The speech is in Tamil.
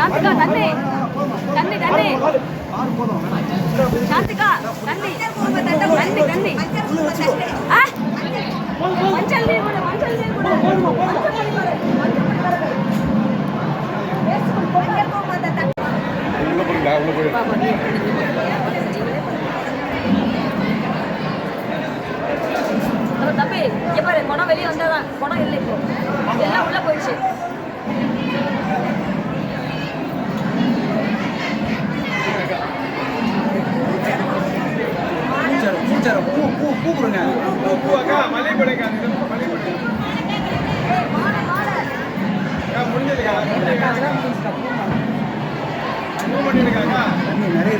சாந்திகா தண்ணி தண்ணி தண்ணி சாந்திகா தண்ணி தண்ணி தண்ணி மஞ்சள் நீர் கூட மஞ்சள் நீர் கூட மஞ்சள் உள்ள உள்ள எப்படி தம்பி வெளியே வந்தாதான் குணம் இல்லை இப்போ எல்லாம் உள்ள போயிடுச்சு பூ பூ பூ கொடுங்க பூ அக்கா மல்லிகை போடுங்க மல்லிகை போடுங்க அக்கா முடிஞ்சதுக்கா முடிஞ்சதுக்கா பூ நிறைய